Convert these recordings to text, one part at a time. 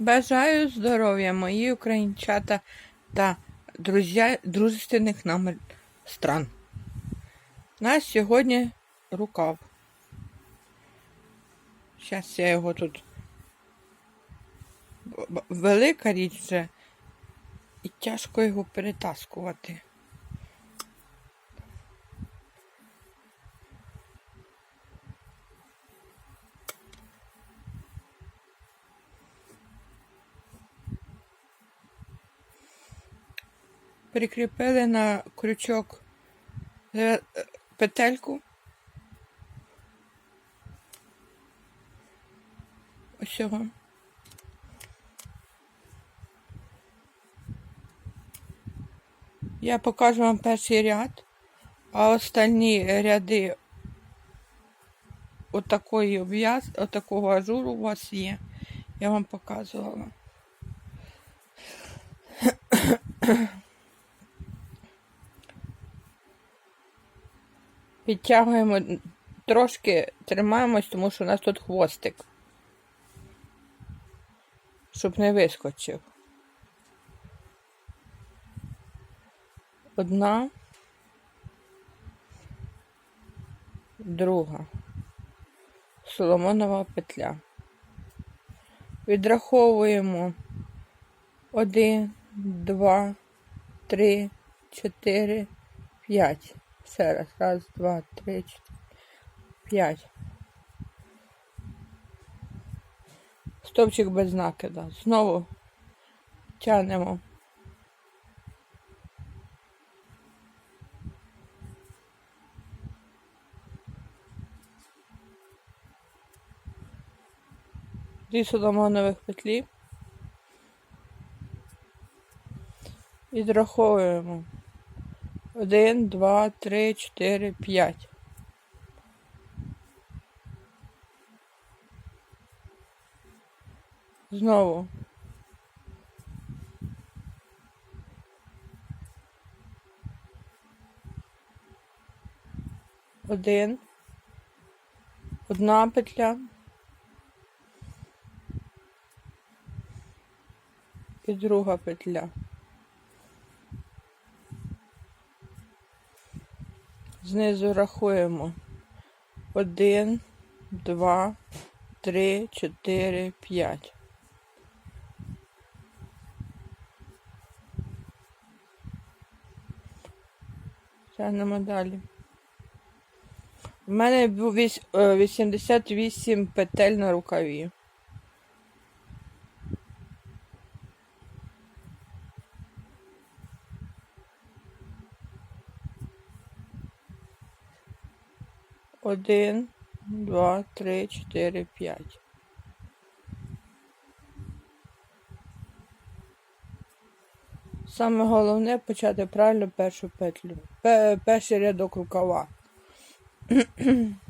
Бажаю здоров'я, мої українчата та дружественних нам стран. На сьогодні рукав. Зараз я його тут. Велика річ вже. І тяжко його перетаскувати. Прикріпили на крючок е, е, петельку. Ось цього. Я покажу вам перший ряд, а остальні ряди отакої обв'яз, отакого ажуру у вас є. Я вам показувала. Підтягуємо трошки, тримаємось, тому що у нас тут хвостик. Щоб не вискочив. Одна. Друга. Соломонова петля. Відраховуємо один, два, три, чотири, п'ять. Ще раз. Раз, два, три, чотири, п'ять. Стовпчик без накида. Знову тянемо. Дві соломонових петлі. Відраховуємо. Один, два, три, чотири, п'ять. Знову. Один. Одна петля. І друга петля. Знизу рахуємо. Один, два, три, чотири, п'ять. Тягнемо далі. У мене був вісь- е, 88 петель на рукаві. Один, два, три, чотири, п'ять. Саме головне почати правильно першу петлю. Перший рядок рукава.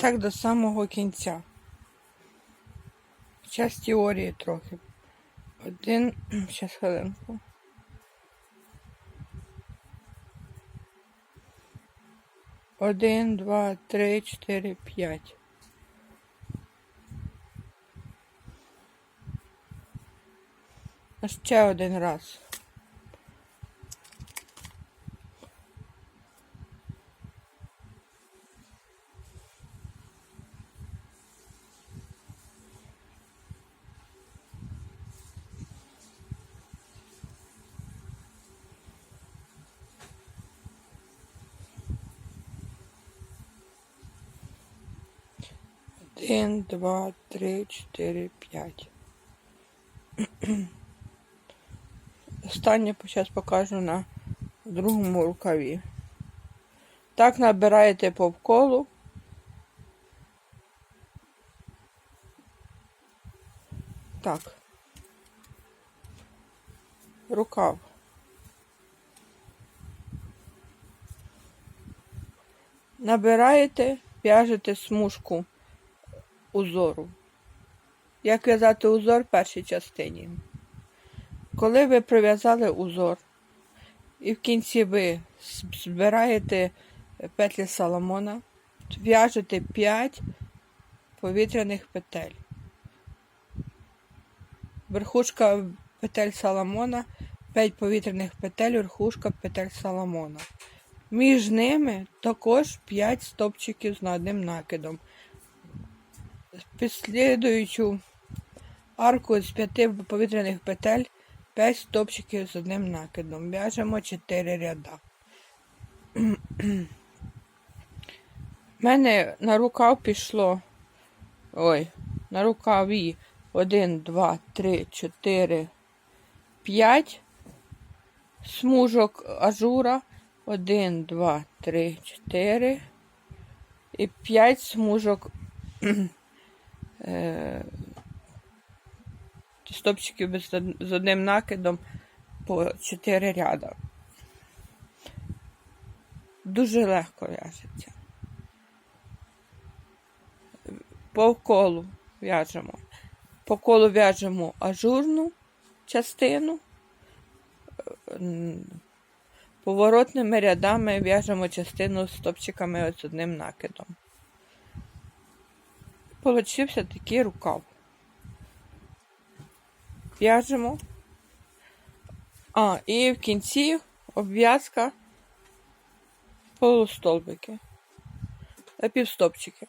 Так до самого кінця. Час теорії трохи. Один. Зараз хвилинку. Один, два, три, чотири, п'ять. Ще один раз. Один, два, три, чотири, п'ять. Останнє зараз покажу на другому рукаві. Так набираєте по колу. Так. Рукав. Набираєте, в'яжете смужку узору. Як в'язати узор в першій частині? Коли ви прив'язали узор, і в кінці ви збираєте петлі Соломона, в'яжете 5 повітряних петель. Верхушка петель Соломона, 5 повітряних петель, верхушка петель Соломона. Між ними також 5 стопчиків з одним накидом. Підслідуючу арку з 5 повітряних петель 5 стопчиків з одним накидом. В'яжемо 4 ряда. У мене на рукав пішло. Ой, на рукаві 1, 2, 3, 4, 5 смужок ажура. 1, 2, 3, 4 і 5 смужок стопчиків з одним накидом по 4 ряда. Дуже легко в'яжеться. По колу в'яжемо. По колу в'яжемо ажурну частину. Поворотними рядами в'яжемо частину з стопчиками з одним накидом. Получився такий рукав. В'яжемо. А, і в кінці обв'язка полустолбики. Е, Півстопчики.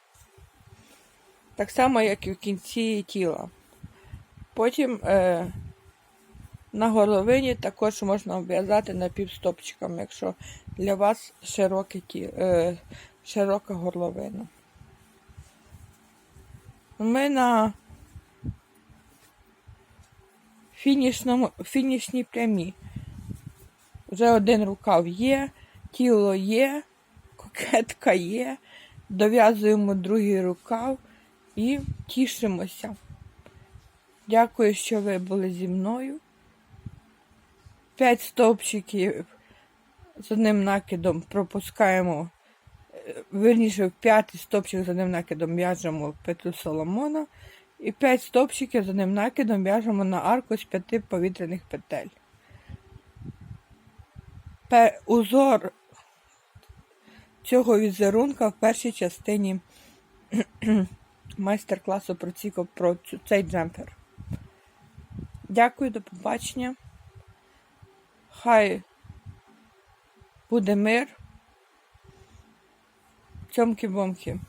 Так само, як і в кінці тіла. Потім е, на горловині також можна обв'язати напівстопчиками, якщо для вас широке е, широка горловина. Ми на фінішному, фінішній прямі. Вже один рукав є, тіло є, кокетка є. Дов'язуємо другий рукав і тішимося. Дякую, що ви були зі мною. П'ять стовпчиків з одним накидом пропускаємо, верніше в п'ятий стовпчик з одним накидом в'яжемо петлю Соломона. І 5 стовпчиків з одним накидом в'яжемо на арку з 5 повітряних петель. Пе- Узор цього візерунка в першій частині майстер-класу про, ці, про цей джемпер. Дякую, до побачення. Хай буде мир. Цьомки-бомки.